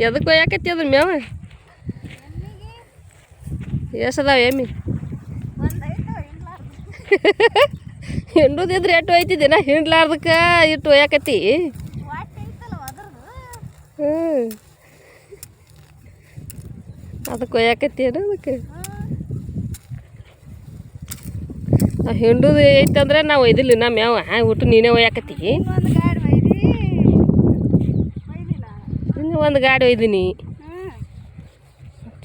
ಎದಕ್ಕೆ ಒಯ್ಯಾಕತ್ತಿ ಅದ್ರ ಮೇವ ಎಸದಾವ ಎಮ್ಮಿ? ಹಿಂಡುದಿದ್ರೆ ಎಟ್ಟು ಒಯ್ತಿದ್ದೀನ ಹಿಂಡ್ಲಾರ್ದಕ್ಕೆ ಇಟ್ಟು ಒಯ್ಯಾಕತ್ತಿ. ಹ್ಞೂ ಅದಕ್ಕೆ ಒಯ್ಯಾಕತ್ತಿ ಏನು ಅದಕ್ಕೆ? ಹಿಂಡುದು ಐತಂದ್ರೆ ನಾವು ಒಯ್ದಿಲ್ಲ ನಾ ಮ್ಯಾವ ಒಟ್ಟು ನೀನೇ ಒಯ್ಯಾಕತ್ತಿ ಒಂದು ಗಾಡಿ ಒಯ್ದಿ ಒಯ್ದಿಲ್ಲ ಇನ್ನು ಒಂದು ಗಾಡಿ ಒಯ್ದೀನಿ.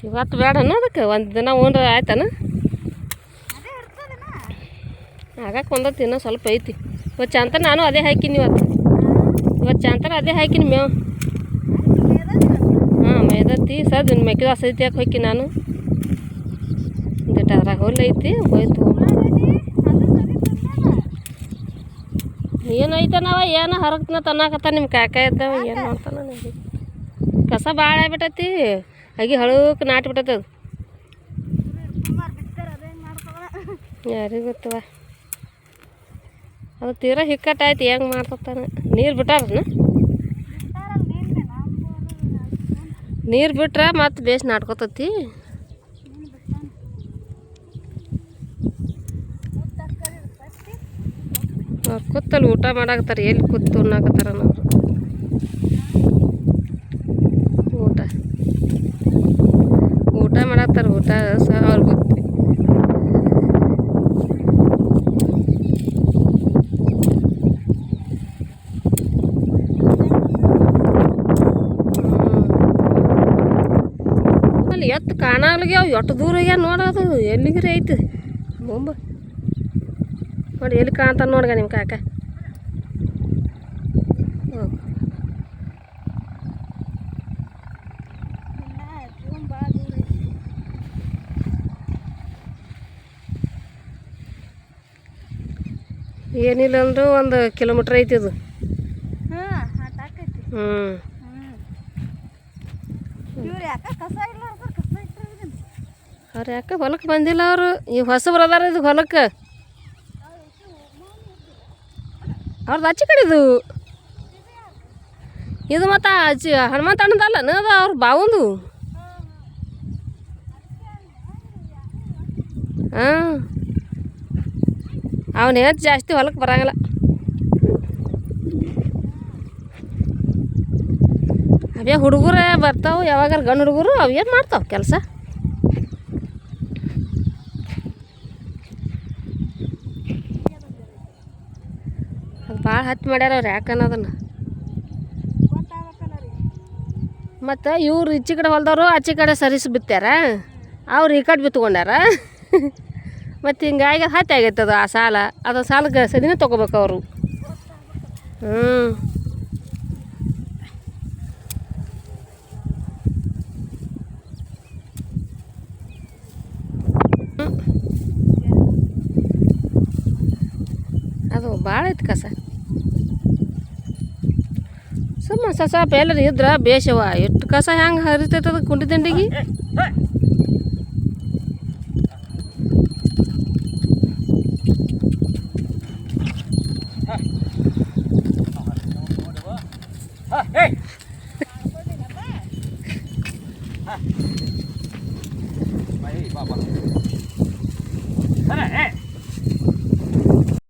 ಇವತ್ತು ಬೇಡನ ಅದಕ್ಕೆ ಒಂದು ದಿನ ಉಂಡ್ರೆ ಆಯ್ತಾನ? ಅದೇ ಇರ್ತದೇನ ಆಗಾಕ ಒಂದತ್ತು ಇನ್ನೂ ಸ್ವಲ್ಪ ಐತಿ. ಇವತ್ತು ಚಂತ ನಾನು ಅದೇ ಹಾಕಿನಿ ಇವತ್ತು. ಇವತ್ತು ಚಂತನ ಅದೇ ಹಾಕಿನಿ ಮೇವು. ಹಾಂ, ಮೈದತ್ತಿ ನಿನ್ನ ಮೆಕ್ಕೆದ ಸೈತಿ ಯಾಕೆ ಹೋಗಿ ನಾನು? ಗಿಟ್ಟ ಅದ್ರಾಗ ಹೊಲ ಐತಿ, ಹೋಯ್ತು. ಏನೈತನವ ಏನು ಹರಕ್ನ ತನ್ನಾಕತ್ತ ನಿಮ್ಮ ಕಾಕ ಇದ್ದಾವ, ಏನು ಮಾಡ್ತಾನ ನನಗೆ ಕಸ ಭಾಳ ಆಗ್ಬಿಟ್ಟೈತಿ. ಅಗಿ ಹಳಕ್ಕೆ ನಾಟಿ ಅದು. ಯಾರಿಗೆ ಗೊತ್ತವ? ಅದು ತೀರಾ ಹಿಕ್ಕಟ್ಟಾಯ್ತು ಹೆಂಗೆ ಮಾಡ್ತಾನ ನೀರು ಬಿಟ್ಟಾರನ ನೀರು ಬಿಟ್ರೆ ಮತ್ತೆ ಬೇಸ್ ನಾಟ್ಕೊತತಿ? ಅವ್ರು ಕೂತಲ್ಲಿ ಊಟ ಮಾಡಾಕತ್ತಾರ, ಎಲ್ಲಿ ಕೂತು ಉಣ್ಣಾಕತ್ತಾರ ಅವ್ರು ಊಟ ಊಟ ಮಾಡತ್ತಾರ ಊಟ ಸಹ ಅವ್ರು ಗೊತ್ತು. ಎತ್ತು ಕಾಣಲ್ಗ್ಯಾವ ಎಷ್ಟು ದೂರ ಆಗ್ಯಾವ ನೋಡೋದು ಎಲ್ಲಿಗ್ರಿ ಐತಿ? ಮುಂಬ ನೋಡಿ ಎಲ್ಲಿ ಕಾಣ್ತಾನೆ ನೋಡ್ಗ ನಿಮ್ಮ ಕಾಕ ಹ್ಮ್. ಇಲ್ಲ ಜೂನ್ ಭಾಳ ದೂರ ಐತಿ ಏನಿಲ್ಲ ಅಂದ್ರೆ ಒಂದು ಕಿಲೋಮೀಟ್ರ್ ಐತಿ ಇದು ಹ್ಞೂ ಅವ್ರು ಯಾಕೆ ಹೊಲಕ್ಕೆ ಬಂದಿಲ್ಲ ಅವರು? ಈ ಹೊಸಬ್ರು ಅದಾರ ಇದು ಹೊಲಕ್ಕೆ? ಅವ್ರದ್ದು ಆಚೆ ಕಡೆದು ಇದು. ಮತ್ತು ಅಚ್ಚಿ ಹನುಮಂತ ಅಣ್ಣದಲ್ಲ ಅದು ಅವ್ರ ಬಾವಂದು. ಹಾಂ. ಅವನ ಜಾಸ್ತಿ ಹೊಲಕ್ಕೆ ಬರಂಗಿಲ್ಲ. ಅವೇ ಹುಡುಗರೇ ಬರ್ತಾವೆ, ಯಾವಾಗಾರ ಗಂಡು ಹುಡುಗರು ಅವೇನು ಮಾಡ್ತಾವೆ ಕೆಲಸ? ಭಾಳ ಹತ್ತು ಮಾಡ್ಯಾರ ಅವ್ರು ಯಾಕನ್ನ ಅದನ್ನು ಗೊತ್ತಾಗಬೇಕಲ್ಲ ರೀ ಮತ್ತು ಇವ್ರು ಈಚೆ ಕಡೆ ಹೊಲ್ದವರು, ಆಚೆ ಕಡೆ ಸರಿಸಿ ಬಿತ್ತಾರ, ಅವ್ರು ಈ ಕಡೆ ಬಿತ್ಕೊಂಡಾರ. ಮತ್ತು ಹಿಂಗಾಗಿ ಅದು ಹತ್ತಿ ಆಗೈತೆ ಅದು ಆ ಸಾಲ. ಅದು ಸಾಲಕ್ಕೆ ಸದಿನ ತೊಗೋಬೇಕು ಅವರು. ಹ್ಞೂ ಅದು ಭಾಳ ಐತೆ ಕಸ. ಸುಮ್ಮ ಸಸ ಎಲ್ಲರೂ ಇದ್ರೆ ಬೇಷವ ಎಷ್ಟು ಕಸ ಹೆಂಗೆ ಹರಿತೈತದ ಕುಂಡಿ ದಂಡಿಗೆ? May iba?